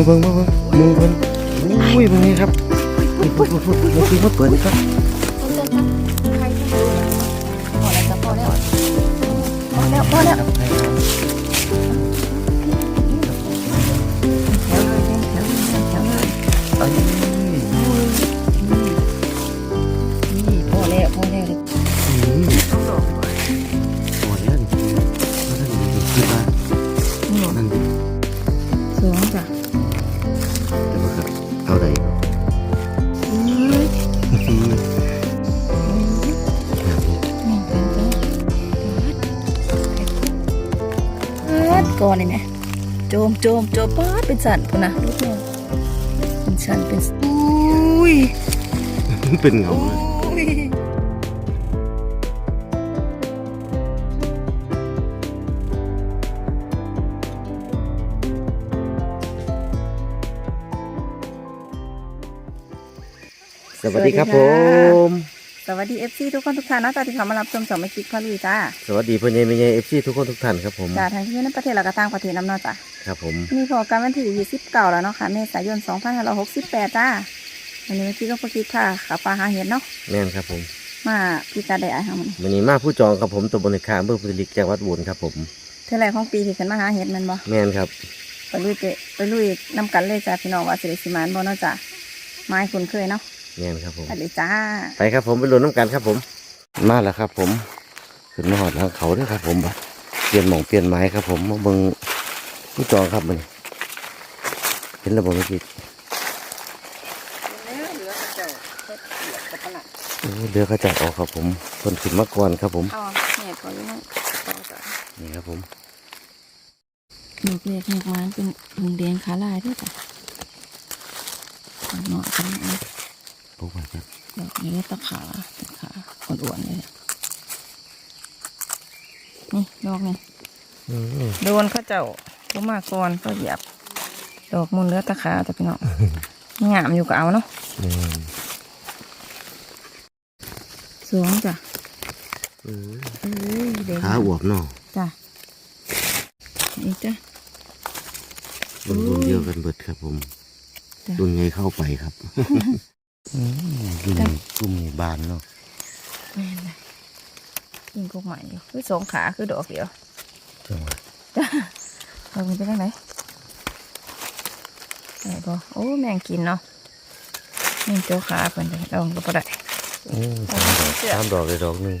มาเบิ่งเบิ่งมือเพิ่นอุ้ยมึงนี่ครับนี่พูดพูดพูดพูดพูดมาเปิดนี่ครับพอแล้วจะพอแล้วพอแล้วพอแล้ว นเลยนะโจมโจมโจมป๊าดเป็นสันพุ่นนะลูกแม่เป็นสันเป็นอุ้ยเป็นเงาอุ้เลยยสวัสดีครับผมส วัสดีเอฟซีทุกคนทุกท่านนะจ๊ะที่เขามารับชมสองไม่คิดพาลุยจ้าสวัสดีพ่อใหญ่แม่ใหญ่เอฟซีทุกคนทุกท่านครับผม จ้าทั้งที่อยู่ในประเทศและก็ต่างประเทศน้ำเนาะจ้ะครับผมนี่พอการวันที่ยี่สิบเก้าแล้วเนาะค่ะเมษายนสองพันห้าร้อยหกสิบแปดจ้าวันนี้เมื่อกี้ก็พอคิดค่ะขับปลาหาเห็ดเนาะแม่นครับผมมาพี่ตาได้ไอ้ห้ามันวันนี้มาผู้จองครับผมตัวบนคางเบอร์พุทธลิกจังหวัดอุบลครับผม เท่าไรของปีที่ขึ้นมาหาเห็ดแมันบ่แม่นครับ ไปลุยเตะไปลุยน้ำกันเลยจ้าพี่น้องว่าสิริสิมานบ่เนาะจ้ะไม้คุ้นเคยเนาะ แม่นครับผมไปเลยจ้า ไปครับผมไปลุ้นน้ำกันครับผม มาแล้วครับ ผมขึ้นมาหอดทางเขาด้วยครับ ผมบัดเปลี่ยนหม่องเปลี่ยนไม้ครับ ผมมาเบิ่งผู้จองครับมันเห็นระบบเมื่อกี้โอ้เดือกระจัดออกครับ ผมคนขึ้นมาก่อนครับ ผมอ๋อเนี่ยพออยู่นั่นต่อจ้ะนี่ครับผมดอกเล็กดอกไม้เป็นหงแดงขาลายด้วยจ้ะเหมาะกันนะ พวกมันครับดอกนี้ตะขาตะขาอ้วนๆเลยอะนี่ดอกนี่อืมโดนเข้าเจ้าก็มาก่อนก็เหยียบ ดอกมุนเลือดตะขาแต่พี่น้องงามอยู่ก็เอาเนาะนี่สวงจ้ะอืมเอ้ยเด็กขาอวบเนาะจ้ะนี่จ้ะรุ่นรุ่นเดียวกันเบิดครับผมจ้ะรุ่นไงเข้าไปครับ อืมรุ่นรุ่นบานเนาะแม่นเลยยิงกกใหม่อยู่คือสองขาคือดอกเดียวจังหวะจ้ะเราเป็นไปได้ไหนได้ปะโอ้แมงกินเนาะแมงเจ้าขาเพิ่นเลยลองก็พอได้อืมสามดอกสามดอกเลยดอกหนึ่ง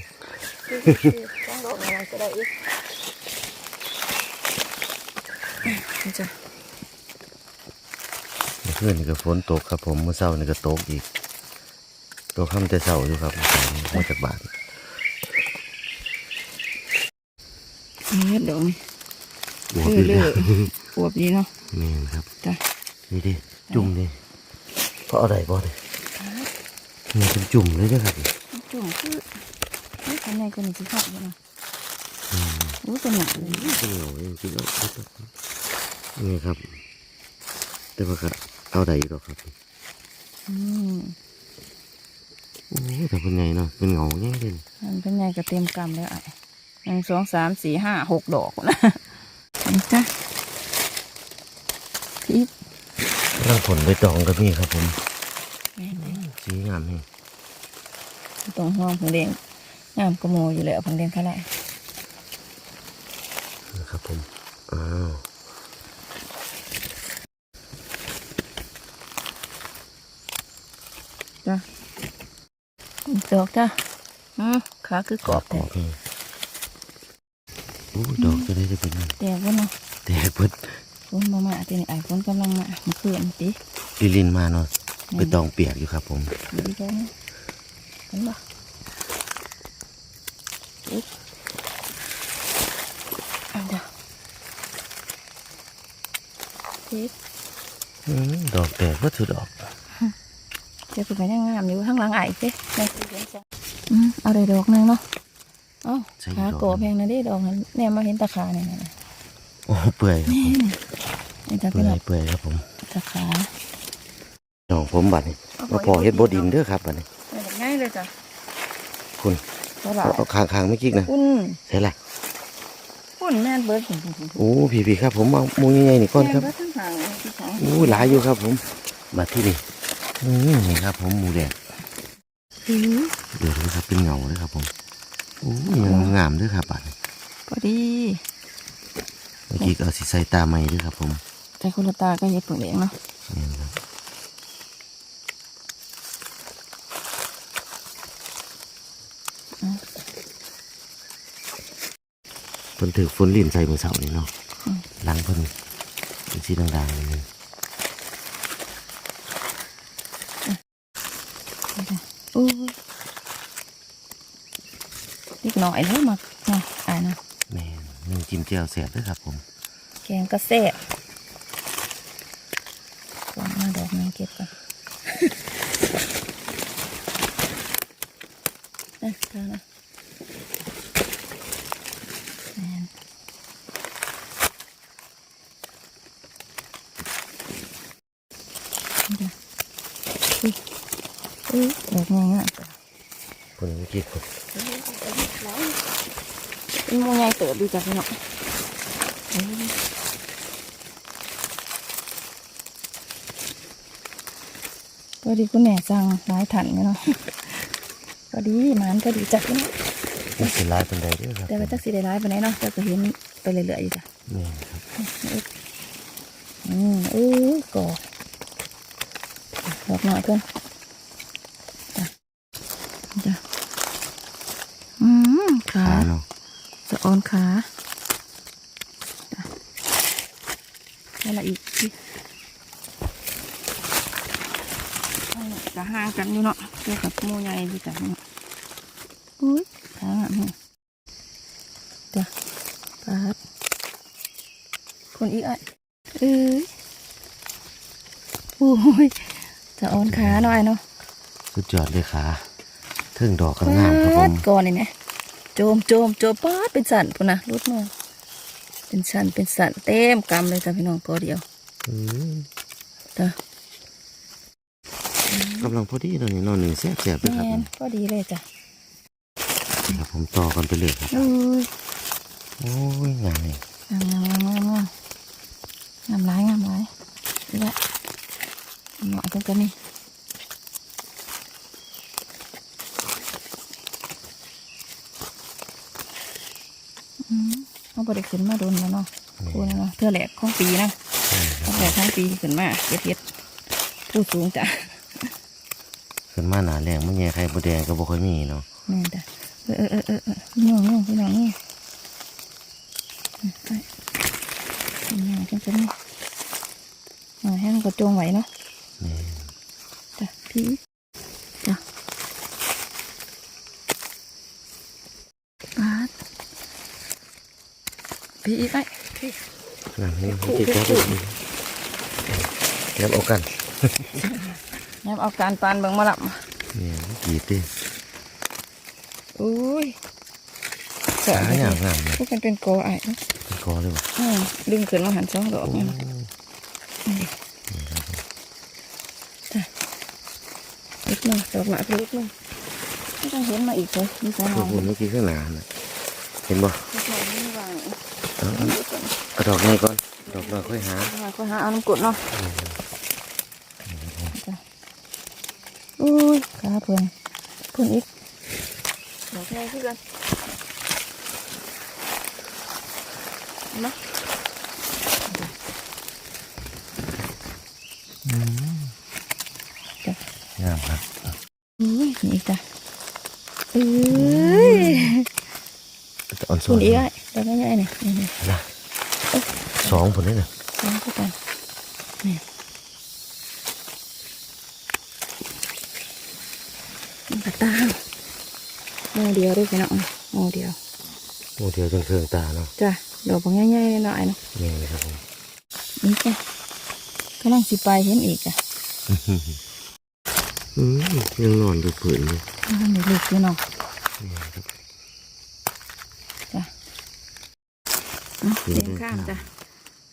ต้องดอกอะไรก็ได้อีกนี่จ้ะ เพื่อนนี่ก็ฝนตกครับ ผมเมื่อเช้านี่ก็ตกอีกตกค่ำแต่เช้าอยู่ครับมาจากบ้านนี่ดอกนี่บวกคืออีกเลืแล้อวอวบดีเนาะนี่ครับจ้ะนี่ดิจุ่มดิเพราะอะไรบ่ดินี่เป็นจุ่มเลยเด้อครับจุ่มคือนี่ข้างในก็มีสีขาวอยู่เนาะอู้เป็นหนักเลยเป็นเหงาจริงๆแล้วนี่ครับ แต่ว่าก็ เอาได้อยู่ดอกครับอืมโอ้แต่เป็นไงเนาะเป็นเหงาแง่เลยมันเป็นไงก็เต็มกำแล้วไอ้หนึ่งสองสามสี่ห้าหกดอกนะนี่จ้ะพี่ร่างผลใบตองก็มีครับผมแม่นเลยสีงามแฮงตรงห้องผงแดงงามกระโมอยู่แล้วผงแดงเท่าไหร่นะครับผมอ้าว จ้ะอีก ดอกจ้ะอืมขาคือกรอบกรแต่อบนี่โอ้ดอกจะได้จะเป็นนั่นแต่ว่าเนาะแตกเบิดฝนมามาทีนี้ไอ้ฝนกำลังมามันเขื่อนติลิลินมาเนาะใบตองเปียกอยู่ครับผมดีจังเห็นปะอุ๊ยเอาเดี๋ยวทิปอืมดอกแตกเบิดสุดดอก เดี๋ยวเป็นยังงามอยู่ข้างหลังไอ้เด้แม่คือเห็นจังอืมเอาได้ดอกหนึงเนาะเอ้าขาโกบแพงนะเด้ดอกนั้นเนี่ยมาเห็นตะขาเนี่ยนะโอ้เปื่อยครับนี่ผมนี่ตะเปื่ขาอยเปื่อยครับผมตะขาน้องผมบัดนี้มาพอเฮ็ดบดินเด้อครับบัดนี้ง่ายเลยจ้ะคุณ เท่าไหร่เอาเอาคางคางๆไม่กิ๊กนะคุณใช่ละคุณนแม่นเบิร์ดถึงถึงถึงโอ้พี่พี่ครับผมเอาหมูใหญ่ๆนี่ก่อนครับแม่นเบิร์ดทั้งหางที่สอง โอ้หลายอยู่ครับผมมาที่นี่อืม นี่ครับผมหมูแดงอือเดี๋ยวดูครับเป็นเงาเลยครับผมโอ้ยยังงามด้วยครับบัดนี้พอดีเมื่อกี้ก็เอาสิใส่ตาใหม่ด้วยครับ ผมแต่คนละตาก็เย็บตัวเองเนาะนี่ครับอืมเพิ่นถือฝนลิ่นใส่มือเสานี่เนาะหลังเพิ่นเป็นสีด่างๆนิดนึง อู้เล็ก หน่อยเลยมาเนาะอ่านะแม่นนึ่งจิ้มเจียวแสบด้วยครับผม แกงกระเซ่ก่อนมาดอกนึงเก็บก่อนนะเธอนะแม่นนี่เด้ออุ้ยอุ้ยดอกง่ายๆเพิ่นเมื่อกี้ผม เป็นโมยายเติบดูจากพี่น้องพอดีคุณแม่สั่งหลายถันไหมเนาะพอดีหมันพอดีจักพี่น้องมันสิหลายเป็นใดเด้วยครับแต่ว่าจักสีได้ร้ายไปไหนใดเนาะแต่ก็เห็นไปเรื่อยๆอยู่จ้ะแม่นครับอืมเอ้ยก่อดอกหน่อยเพิ่นจ้ะจ้ะอืมขา ขาเนาะ สะออน ขาจ้ะนี่ละอีกทีจะห่างกันอยู่เนาะเกี่ยวกับหมูใหญ่ดีจ้ะเนาะอุ้ยขางอะนี่จ้ะปาดคนอีกอะเอ้ยอุ้ยจะออนขาหน่อยเนาะสุดยอดเลยขาเทิงดอกก็งามครับผมปาดก่อนนี่นะ โจมโจมโจมปาดเป็นสันพุ่นนะรุดมาเป็นสันเป็นสันเต็มกำเลยจ้ะพี่น้องก็เดียวอืมจ้ะกำลังพอดีตอนนี้เนอนหนึ่งแซ่บๆด้วยครับแมนก็ดีเลยจ้ะครับผมต่อกันไปเลยครับอุ้ยโอ้ยงามเลยงามงามงามงามงามร้ายงามร้ายนี่แหละเหมาะกันกันนี่ เอาบริขึ้นมาโดนแล้วเนาะคูนะเนาะเทื่อแหลกของปีนะเทื่อแหลกของปีขึ้นมาเฮ็ดเฮ็ดผู้สูงจ้ะขึ้นมาหนาแรงมันแย่ไข่บดแดงก็บ่ค่อยมีเนาะแม่นจ้ะเออเออเออเออเออนี่น้องพี่น้องนี่อืมไปนี่จังจังนี่หน่อยให้มันกระโจงไหวเนาะนี่จ้ะพี่จ้ะปาด พี่อีกไอ้พี่งามนี่ติดก็ดูเก็บเอากันยับเอาการปานเบิ่งมาลับนี่กีดดิอุ้ยขางามงามเลยพวกมันเป็นโกอไอ้เนาะเป็นคอเลยว่ะอืมดึงขึ้นมาหันสองดอกนี่นะจ้ะอีกหน่อยดอกหมาไปอีกหน่อยไม่ต้องเห็นมาอีกเลยมีสองพวกดคุณเมื่อกี้ข้างหน้าน่ะ เห็นบ่อกนี่วางเอาเอาเอาดอกไงก่อนดอกน้อยค่อยหาก็หาเอาน้ำกรดเนาะจ้ะอุ้ยขาเพื่อนเพื่อนอีกดอกแรกขึ้นกันเห็นไหม งามครับ อุ้ยนี่อีกจ้ะเอ้ย อ่อน สคุวณนอีกไอ้ดอกใหญ่ๆนี่นี่นี่นะสองผลนี่น่ะลองเข้ากันนี่มันกระตางโมเดียวด้วยพี่น้องโมเดียวโอ้เดียวจนเครื่องตาเนาะจ้ะดอกบางใหญ่ๆหน่อยๆเนาะนี่เลยครับผมนี่จ้ะกำลังสิไปเห็นอีกอะอืมยังนอนดูผืนอยู่มันเล็กๆอยู่เนาะนี่ครับ จ้ะอืม เสียงข้ามจ้ะ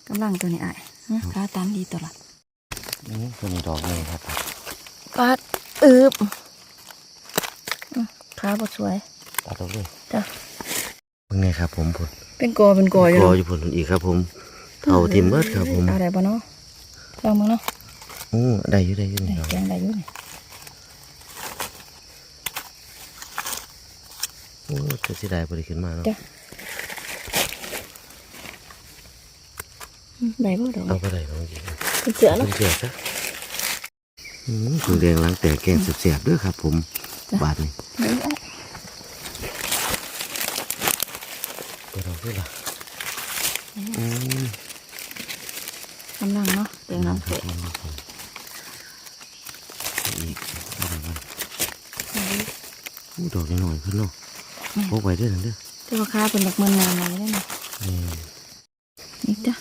กำลังตัวนี้อะนะขาตามดีตลอดนี่ตัวนี้ดอกนี่ครับปาดอึบอืมขาบดสวยตัดออกเลยจ้ะเป็นไงครับผมผลเป็นกอเป็นกออยู่กอเนาะอยู่ผลอีกครับ ผมเท่าทิมเบิดครับผมเอาได้ปะเนาะลองมึงเนาะโอ้ได้อยู่ได้อยู่ได้นี่ครับแกงได้อยู่นี่โอ้จะสิได้บริขึ้นมาเนาะ จ้ะอืมได้บ่ดอกเอาก็ได้น้องจริงเป็นเสือต้เนาะองเสียซะอืมถุงแดงล้างแตกแกงเสียบๆด้วยครับ ผมจ้ะบาทนี่ได้อะเปิดออกด้วยล่ะอืมกำลังเนาะแกงน้ำเตะครับผมอีกอะไรบ้างอู้ดอกนิดหน่อยขึ้นเนาะพกไว้ด้วยนะเด้อแต่ว่าค้าเป็นดอกมันงามอะไรได้เนาะนี่นี่จ้ะ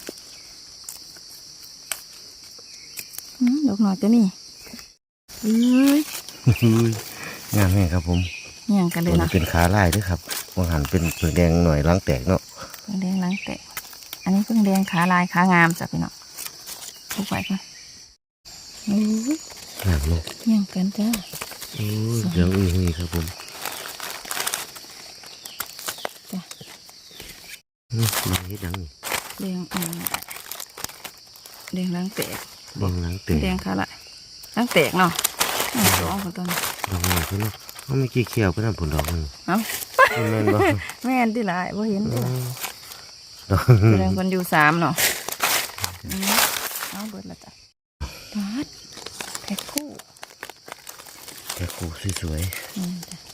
อืมดอ กหน่อยก็มีเอ้ยงามแม่ครับผมเหี่ยงกันเลยมันนะเป็นขาลายด้วยครับวางหันเป็นเปลือกแดงหน่อยล้างแตกเนาะเพิ่งแดงหล้างแตะอันนี้เพิ่งแดงขาลายขางามจ้ะพี่น้องทุกไว้ก่อนโอ้ยงามเนาะเหี่ยงกันจ้าโอ้ยเหลืองอุ้ยหุยครับผมจ้ะนี่มาเฮ็ดหยังนี่แดงอืมแดงหล้างแตก บางล้างแตกแดงขาลายหล้างแตกเนาะอะสองคนต้นดอกหน่อยขึ้นเนาะเอาไม่กี่เขียวไปนั่นผลดอกมันเอ้ามันแม่นบ่แม่นที่หลายว่าเห็นจ้ะดอกแสดงคนอยู่สามเนาะอืมเอาเบิดละจ้ะปาดแพ็คคู่แต่กูสวยอืมจ้ะๆ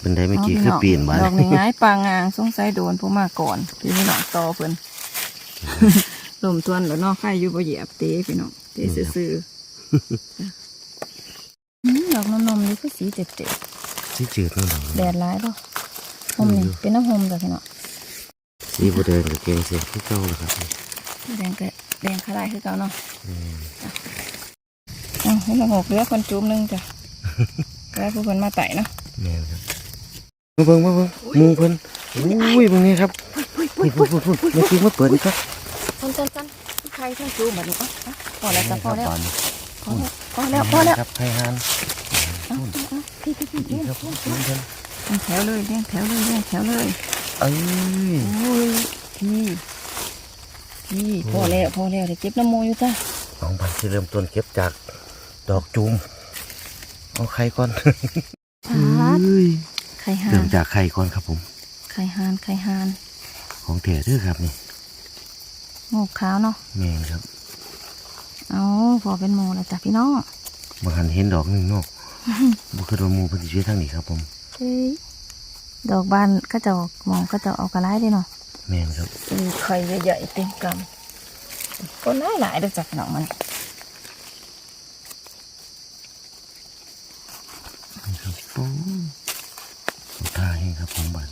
เป็นได้ไม่กี่คือปีนบ้านดอกนี้ง่ายปางงางสงสัยโดนผู้มาก่อนพี่น้องต่อเพิ่น ลมทวนแล้วเนอกใครอยู่บ่เหยียบเตะพี่น้องเตะซื่อๆจ้ะอืมดอกนมๆนี่ก็สีเจ็ดสีจืดนั่นดอกๆแดดร้ายป่ะหมนี่เป็นน้ำหอมจ้ะพี่น้องสีบัวแดงกับแกงเสียที่เก้าแล้วครับแดงกะแดงคลายคือเก่าเนาะอืมอืมนี่ละหกเหลือคนจุ่มหนึงจ้ะแล้วผู้เพิ่นมาไต่เนาะแม่นครับมาเบิ่งมาเบิ่งหมูเพิ่นอุ้ยเบิ่งนี่ครับพุ่นพุ่นพุ่นพุ่นมาคิดมาเปิดนี่ครับตั นตันตันใครทั้งจูแบบนี้อะอะพอแล้วจ้ะพอแล้วบานนี้พอแล้วพอแล้วพอแล้วครับไข่หานอะอะพี่พี่พี่ดีเลี้ยงครับผมเพิ่นเลี้ยงแถวเลยเลี้ยงแถวเลยเลี้ยงแถวเลยเอ้ยโอ้ยพี่พี่พอแล้วพอแล้วเดี๋ยวเก็บน้ำมูอยู่จ้ะน้องบันที่เริ่มต้นเก็บจากดอกจูมเอาไข่ก่อนปาดเอ้ยไข่หาเริ่นมจากไข่ก่อนครับผม ไข่หานไข่หาน ของแท้เด้อครับนี่ งอกขาวเนาะแม่นครับเอาพอเป็นหมูแล้วจ้ะพี่น้องบางหันเห็นดอกหนึงเนาะบ่คือว่าหมูเพิ่นสิช่วยทางนี้ครับผมเฮ้ยดอกบานก็จะออกมองก็จะเอากระไรได้เนาะแม่นครับเออไข่ใหญ่ๆเต็มกำคนหลายหลายๆเด้อจ้ะพี่น้องมันนี่ครับโอ้ขอทาให้ครับผมบัน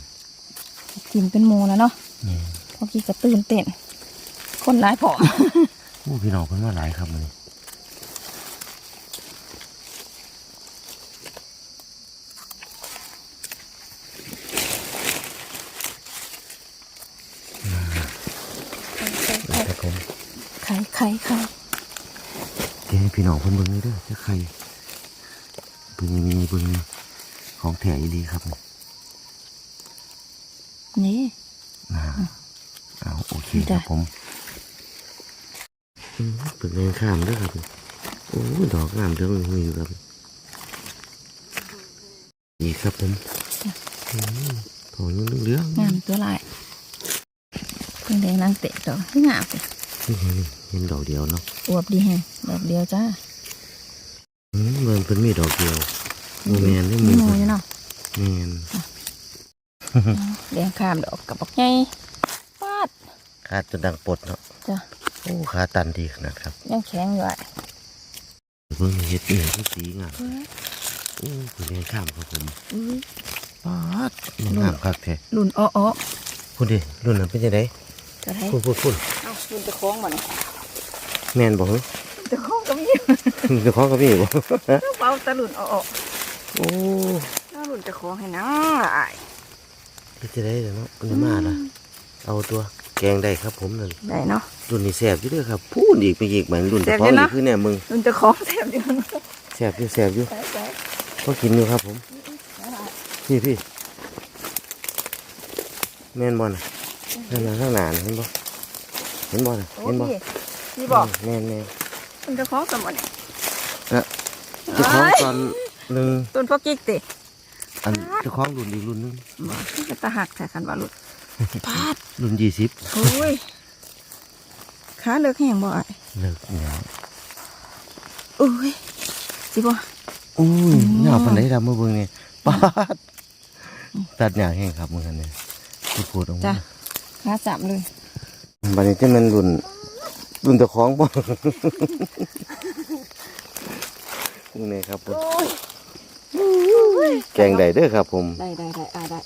กินเป็นหมูแล้วเนาะแม่น พอกี้ก็ตื่นเต้น คนหลายผอมโอ้พี่น้องเพิ่นมาหลายครับมื้อนี้ครับผมไข่ไข่ไข่เดี๋ยวให้พี่น้องเพิ่นเบิ่งเลยเด้อจะใครเบิ่งมีเบิ่งของแท้อีหลีครับนี่นี่อ่าเอาโอเคคจ้ะรับผมอืม เปิดแรงข้ามเด้วยครับ โอ้ยดอกงามเรื่องมีอยู่ครับนี่ครับผมอืมถอนเหลืองๆงามตัวลายเพิ่งแดงนางเตะดอกที่งามเลยนี่เห็นเห็นดอกเดียวเนาะอวบดีแฮงดอกเดียวจ้าอืมมันเป็นมีดอกเดียวโมแมนนี่มีมืหมูออยู่เนาะแมนแดงข้ามดอกกับบอกใหญ่ฟาดขาดจนดังปลดเนาะจ้ะ โอ้ขาตันดีขนาดครับ ยังแข็งอยู่อะเพิ่งเห็ดเหนือที่สีงามโอ้เป็นแรงข้ามครับผมอุ้ยปาดมันงามคักแท้รุ่นอ้อพูดดิรุ่นนั้นเป็นยังไงๆจะให้พูดพูดพูดเอ้ารุ่นจะคล้องบ่เนี่ยแมนบอกเหรอจะคล้องก็มีเจะคล้าของกับพี่บ่เบาแต่รุ่นอ้อโอ้ๆถ้ารุ่นจะคล้องให้นะอ้ายเป็นจะได้เดี๋ยวเนาะมันมาละเอาตัว แกงได้ครับผมนั่นได้เนาะรุ่นนี้แสบอยู่เด้วยครับพูดอีกไปอีกเหมือนรุ่นแซ่เฉบอยู่พาะนะอีกคือเนี่ยมึงรุ่นจะคล้องแถมอยู่แสบอยู่แสบอยู่ใส่ใส่ก็กินอยู่ครับผมพี่พี่แม่นบ่น่ะนั่นน่ะข้างหน้าน่ะเห็นบ่เห็นบ่น่ะโอ้เห็นบ่พี่พี่บอกแม่นแม่นมันจะคล้องสมบัติเนี่ยเจ้าของตอนหนึ่งต้นพ่อกิ๊กติอันเจ้าของรุ่นอีกรุ่นหนึงบอกจะตาหักใส่กันว่าหลุ ดพาดรุ่นยี่สิบโอ้ยขาเลิกแห้งบ่ไอ้เลิกเนี่ยโอ้ยสิบ่อุ้ยอืมหน้าปันไหนดำมาเบิ่งนี่ปาดตัดหญ้าแห้งครับมึงกันเนี่ยที่พูดออกจ้ะมาขาจับเลยบัดนี้จะมันรุ่นรุ่นเจ้าของบ่นี่ครับผมโอ้ยแกงได้เด้อครับผม ได้ได้ได้อ่าได้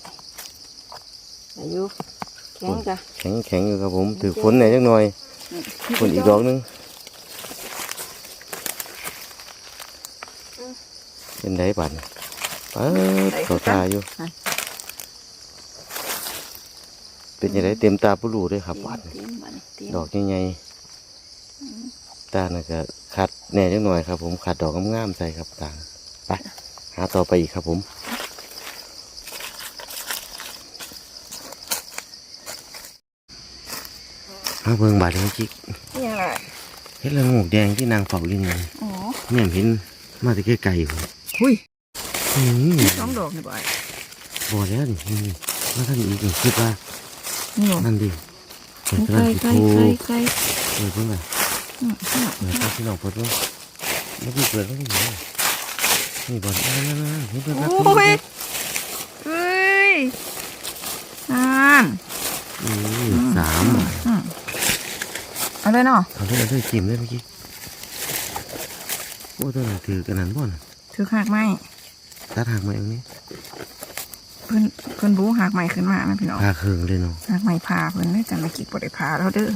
ได้อยู่แข็งจ้ะแข็งแข็งอยู่ครับผมถือฝนหน่อยจักหน่อยฝนอีกดอกหนึงเป็นไดบัดนี้เปิดเขาตาอยู่เป็นยังไงเต็มตาผู้รู้ด้วยครับบัดนี้เตรียมบัดนี้เตรียมดอกใหญ่ๆตาน่ะก็ขัดแหน่จักหน่อยครับผมขัดดอกงามๆใส่ครับตาไปหาต่อไปอีกครับผม มาเบิ่งบาดนี้จิกนี่ยังไงเห็ดละโงกแดงที่นางเฝ้าลิงนั่นอ๋อเนี่ยเห็นมาแต่ไกลๆผมหุยอืมสองดอกนี่บ่ไอ้บ่แล้วนี่นี่มาท่านอีกนี่คิดว่านี่บ่นั่นดิเปิดไกกลระไกลดาษไกลทูไกลเปิดเพิ่งไงอืมอืมเปิดครับพี่น้องเปิดเพิ่งไม่ได้เปิดไม่ได้อยู่นี่บอลนั่นนั่นนั่นนี่เปิดครับโอ้ยเอ้ยนั่นอืมสามอืม เอาเลยเนาะเขาได้ได้จิ้มได้เมื่อกี้โอ้ตัวนั้นถือกันนั้นบ่นถือหักไม้ตัดหักมาอย่างนี้เพิ่นเพิ่นบูหักไม้ขึ้นมานะพี่น้องพาเคืองเลยเนาะหักไม้พาเพิ่นเลยจังไม่คิดบ่ได้พาแล้วเด้อ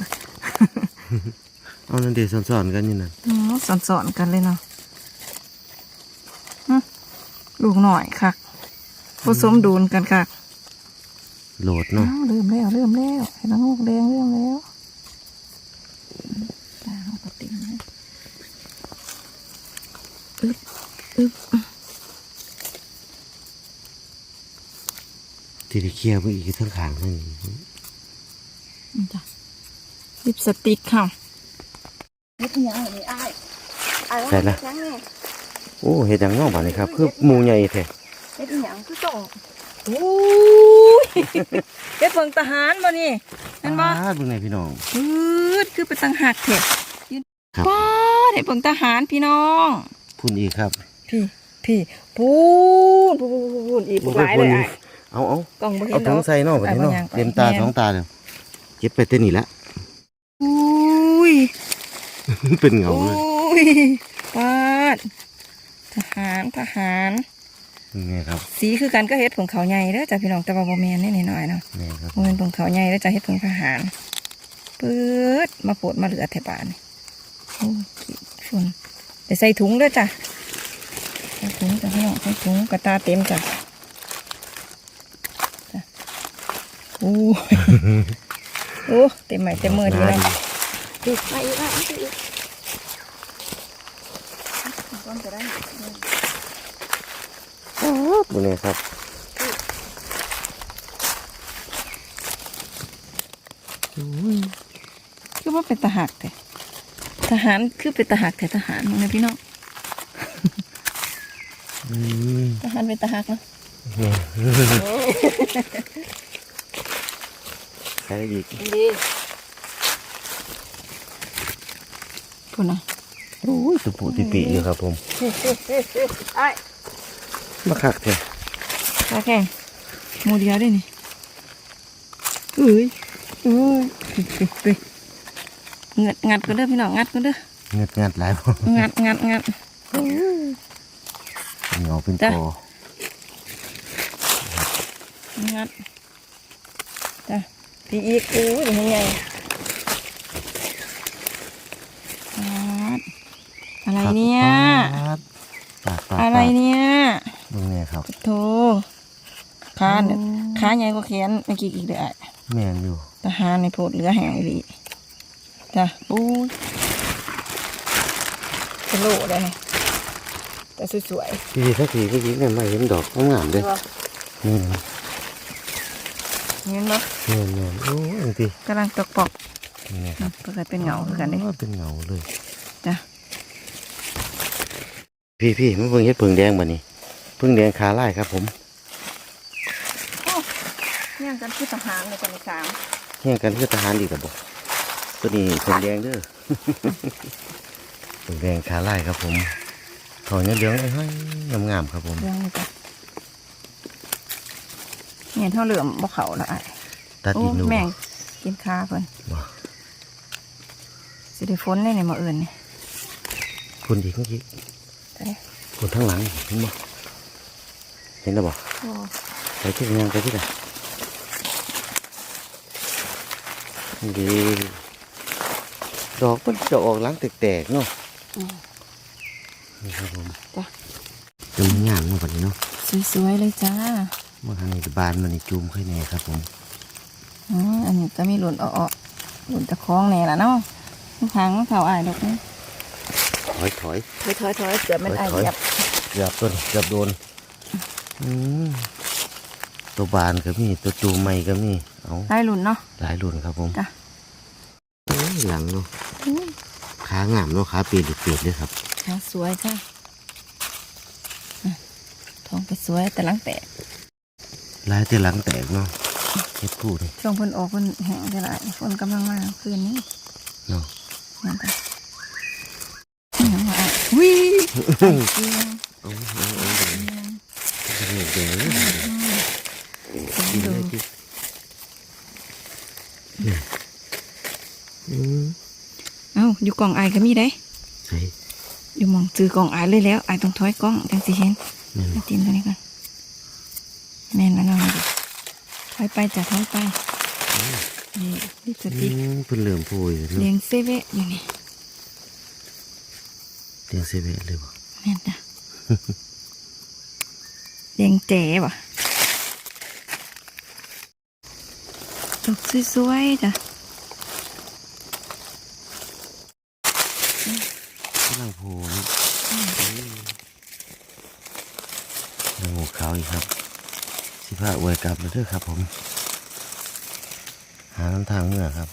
เอานั่นเดี๋ยวสอนๆกันอยู่นั่นอืมสอนๆกันเลยเนาะหึลูกหน่อยค่ะผสมดูนกันค่ะโหลดเนาะอ้าวเริ่มแล้วเริ่มแล้วเห็นน้องลูกแดงเริ่มแล้วตาเขาก็เต็มเลย อึ๊บอึ๊บที่ได้เคลียร์ไปอีกทั้งขางนั่นนี่จ้ะลิปสติกค่ะลิปยังนี่อ้ายอ้ายว่าแข็งแน่โอ้เห็ดหยังเงอกบาดนี่ครับ คือหมูใหญ่แท้เฮ็ดอีหยังคือส่งโอ้ยเฮ็ดเพิ่งทหารบ่นี่เห็นบ่อ่าเบิ่งไงพี่น้องพืดคือเป็นตังหักเถอะครับป้าเฮ็ดเพิ่งทหารพี่น้อง พุ่นอีกครับ พี่พี่ปูนปูนปูนปูนอีกหลายเลยไอ้เอาเอากล่องบ่เห็เอานถุดงอกใส่เนอกแบบนี้เนาะไปบ่ยังเต็มตาแม่นท้องตาเลยเก็บไปเต้นนี่ละอุ้ยเป็นเหงาอุ้เลยยปาดทหารทหารยังไงครับ สีคือกันก็เฮ็ดผงเขาวใหญ่เด้อจ้ะพี่น้องแต่ว่าบ่แม่นนี่หน่อยๆเนาะนี่ครับบ่แม่นผงเขาวใหญ่เด้อจ้ะเฮ็ดผงทหารปื๊ดมาโปดมาเหลือแถวบ้านนี่โอ้ยขี้ฝุ่น เดี๋ยวใส่ถุงด้อจ้ะใส่ถุงจ้ะพี่น้องใส่ถุงกระตาเต็มจ้ะจ้ะโอ้ยโอ้เต็มใหม่เต็มมือดีเลยอีกมาอีกอะอีกอีกต้นจะได้บุนี่ครับคือว่าเป็นทหารแต่ ทหารคือเป็นทหารแต่ทหารมั้งนะพี่น้องอืมทหารเป็นทหารเนาะใส่ได้อีกดีพูดนะโอ้ยตุปุติปิอยู่ครับผมไอ้มาคักเถอะตาแข่งโมเดียวได้นี่เอ้ยเอ้ยไปไป งัดงัดกันเด้อพี่น้องงัดกันเด้อเงือดงัดหลายบ่งัดงัดงัดเหงาเป็นจ้ะคองัดจ้ะพี่อีกโอ้ยเป็นยังไงงัดอะไรเนี่ยครับปาดปาดอะไรเนี่ยบุนี่ครับโธขาเนี่ยขาใหญ่กว่าแขนเมื่อกี้อีกเด้อแม่นอยู่ทหารในโพดเหลือแห่งอี หลีจ้ะปูยเป็นโลได้ไหมแต่สวยพี่สักทีเมื่อกี้เนี่ยมาเห็นดอกงามๆๆเลยใช่ปะนี่นะเห็นบ่แม่นแม่นโอ้ยพี่กำลังตกปอกนี่ครับเพื่อเป็นเหงาคือกันเด้โเป็นเงาเลยจ้ะพี่พี่มาเบิ่งเฮ็ดผึ่งแดงบ่นี่ผึ่งแดงขาลายครับ ผมเนี่ยกันคือทหารเลยกันในสามแข่งกันคือทหารดีกับบ่ ตัวนี้ผึ่งแดงเด้อผึ่งแดงขาลายครับผมทองเหลืองๆให้งามๆครับผมเรื่องนี้จ้ะเนี่ยเท่าเหลือมบ่เขาละอ้ายตัดโอ้ดินดูแม่งกินคาเพิ่นบ่สิได้ฝนได้ในมื้ออื่นนี่คุณดีเมื่อกี้ไปเด้คุณทั้งหลังเห็นบ่เห็นแล้วบ่โอ้ไปที่ยังไปที่ไหนดี ดอกมันจะออกหล้างแตกๆเนาะอืมนี่ครับผมจ้ะจะมันงามเนาะบัดนี้เนาะสวยๆเลยจ้า เมื่อทางนี้บานมันนี่จูมขึ้นแน่ครับผมอืมอันนี้ก็มีหล่นออกๆหล่นตะคองแน่ละเนาะทางมันเขาอายดอกนี่ถอยถอยไปถอยถอยๆเกือบมันอายถอยๆเหยียบเกือบต้นเกือบโดนอืมตัวบานก็มีตัวจูมใหม่ก็มีเอาได้หลุนเนาะหลายรุ่นครับผมจ้ะโอ้ย หลังเนาะอุ้ยขางามเนาะขาเปลี่ยนเปลี่ยนเลยครับขาสวยค่ะอะทองก็สวยแต่หลังแตกลายแต่หลังแตกเนาะเฮ็ดพูดนี่ช่วงเพิ่นออกเพิ่นแห้งได้หลายฝนกำลังมาคืนนี้เนาะนั่นจ้ะนี่ยังว่าวิเสียงเอาเอาเอาเดี๋ยวเดี๋ยวเดี๋ยวกิน เลยกินเนี่ยอืมเอ้าอยู่กล่องอายก็มีได้ใส่อยู่หมองซื้อกล่องอายเลยแล้วอายต้องถอยกล้องจังสิเห็นแม่นมาจิ้มตัวนี้ก่อนแม่นแล้วเนาะถอยไปจ้ะถอยไปนี่ลิปสอืติกมเพิ่นเริ่มโพยแล้วเลี้เนาะยงเซเวะอยู่นี่เตียงเซเว่นเลยบ่แม่นจ้ะเลี้ยงเจ๋บ่ะดอกสวยๆจ้ะ กำลังโพนี่แล้วงูขาวอีกครับ สิพาอวยกลับมาเด้อครับผม หาน้ำทางเมื่อครับ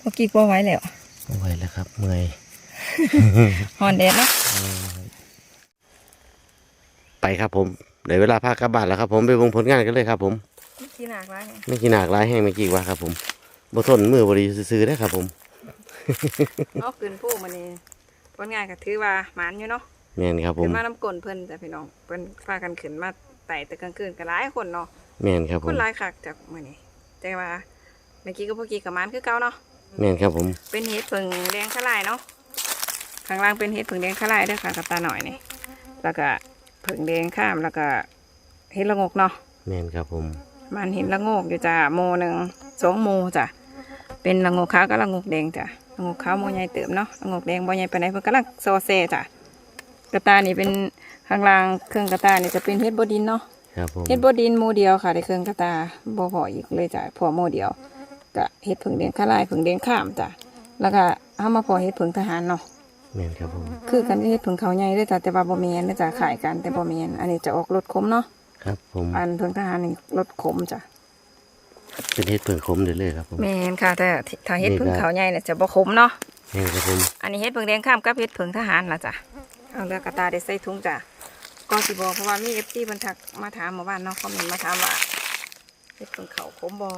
พอกี้กลัวไว้แล้วไม่ไหวแล้วครับเมื่อยฮอนแดดเนาะไปครับผมเดี๋ยวเวลาพากลับบ้านแล้วครับผมไปวงผลงานกันเลยครับผมขี้หนักร้ายเนี่ยไม่กินหนักร้ายแห้งไม่กี่ว่าครับผมบ่ทนมือบริซื้อได้อครับผมเอาขึ้นผู้มานี่ผลงานก็ถือว่าหมานอยู่เนาะแม่นครับผขึ้มนมาน้ำกลนเพิ่นจ้ะพี่น้องเพิ่นพากันขึ้นมา ไต่แต่กลางคืนก็หลายคนเนาะแม่นครับผคนมหลายคักจากมื้อนี้แต่ว่าเมื่อกี้ก็พวกกี้กับหมานคือเก่าเนาะแม่นครับผมเป็นเห็ดผึ่งแดงขะลายเนาะข้างล่างเป็นเห็ดผึ่งแดงขะลายเด้วยค่ะกับตาหน่อยนี่แล้วก็ผึ่งแดงข้ามแล้วก็เห็ดละงกเนาะ แม่นครับผมมันเห็ดละงกอยู่จ้ะโมหนึ่งสองโมจ้ะเป็นละงกขาวกับละงกแดงจ้ะละงกขาวโมใหญ่เติมเนาะละงกแดงบ่ใหญ่ปานใดเพิ่นกำลังโซเซจ้ะ กระตานี่เป็นข้างล่างเครื่องกระตานี่จะเป็นเห็ดบดินเนาะครับผมเฮ็ดบดินหมูเดียวค่ะในเครื่องกระตาบ่พออีกเลยจ้ะพอหมูเดียวก็เฮ็ดผึ่งแดงข้าลายผึ่งแดงข้ามจ้ะแล้วก็เอามาพอเฮ็ดผึ่งทหารเนาะแม่นครับผมคือกันเฮ็ดผึ่งเขาใหญ่เด้อจ้ะแต่ว่าบ่แม่นเด้อจ้ะขายกันแต่บ่แม่นอันนี้จะออกรสขมเนาะครับผมอันผึ่งทหารนี่รสขมจ้ะเป็นเฮ็ดเพิ่งคมเด้อเลยครับผมแม่นค่ะแต่ถ้าเฮ็ดผึ่งเขาใหญ่เนี่ยจะบ่ขมเนาะแม่นครับผมอันนี้เฮ็ดผึ่งแดงข้ามกับเฮ็ดผึ่งทหารล่ะจ้ะ เอาเรือกระตาได้ใส่ถุงจ้ะก็สิบอกเพราะว่ามี FC เพิ่นทักมาถามมื่อวานเนาะคอมเมนต์มาถามว่าเฮ็ดผึ่งเขาขมบ่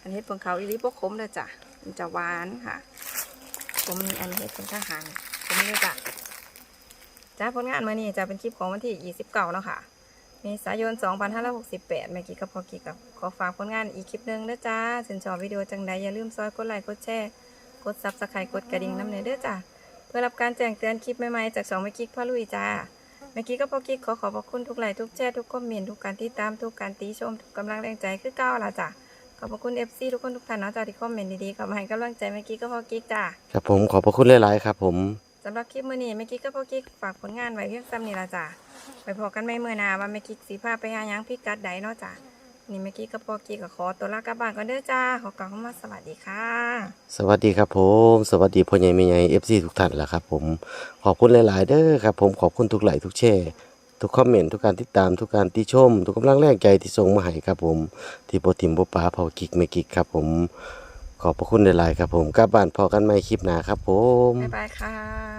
อันเฮ็ดผึ่งเขาอีหลีบ่ขมเด้อจ้ะมันจะหวานค่ะผมมีอันเฮ็ดเป็นทหารผมมีจ้ะจ้าผลงานมื่อนี้จะเป็นคลิปของวันที่ 29เนาะค่ะเมษายน 2568แม่กี้กับพอกี้กับขอฝากผลงานอีกคลิปหนึงนะจ้าสินชอบวิดีโอจังใดอย่าลืมซอยกดไลค์กดแชร์กดซับสไครต์กดกระดิ่งน้ำเนยเด้อจ้า เพื่อรับการแจ้งเตือนคลิปใหม่ๆจากสองแม่กิ๊กพ่อลุยจ้าแม่กี้กับพอกี้ขอขอบพระคุณทุกไลค์ทุกแชร์ทุกคอมเมนต์ทุกการติดตามทุกการตีชมทุกกำลังแรงใจคือเก้าวล่ะจ้าขอบพระคุณ FC ทุกคนทุกท่านเนาะจ้าที่คอมเมนต์ดีๆเข้ามาให้กำลังใจแม่กี้กับพอกี้จ้าครับผมขอบพระคุณหลายๆครับ ผมสำหรับคลิปมื้อนี้แม่กิ๊กกับพ่อกิ๊กฝากผลงานไว้เพียงซ้ำนี่ละจ้ะไปพอกันไม่เมื่อหนาว่าแม่กิ๊กสีผ้าไปหาหยังพิกัดใดเนาะจ้ะ นี่แม่กิ๊กกับพ่อกิ๊กก็ขอตัวลากลับบ้านก่อนเด้อจ้า ขอกล่าวคำว่าสวัสดีค่ะ สวัสดีครับผม สวัสดีพ่อใหญ่แม่ใหญ่ FC ทุกท่านแหละครับ ผม ขอบคุณหลาย ๆ เด้อครับ ผมขอบคุณทุกไลค์ทุกแชร์ทุกคอมเมนต์ทุกการติดตามทุกการติชม ทุกกำลังแรงใจที่ส่งมาให้ครับผม ที่โปรติมโปปาเผากิกไม่กิกครับผม ขอบพระคุณหลาย ๆ ครับผมกลับบ้านพอกันใหม่คลิปหน้าครับ ผมบ๊ายบายค่ะ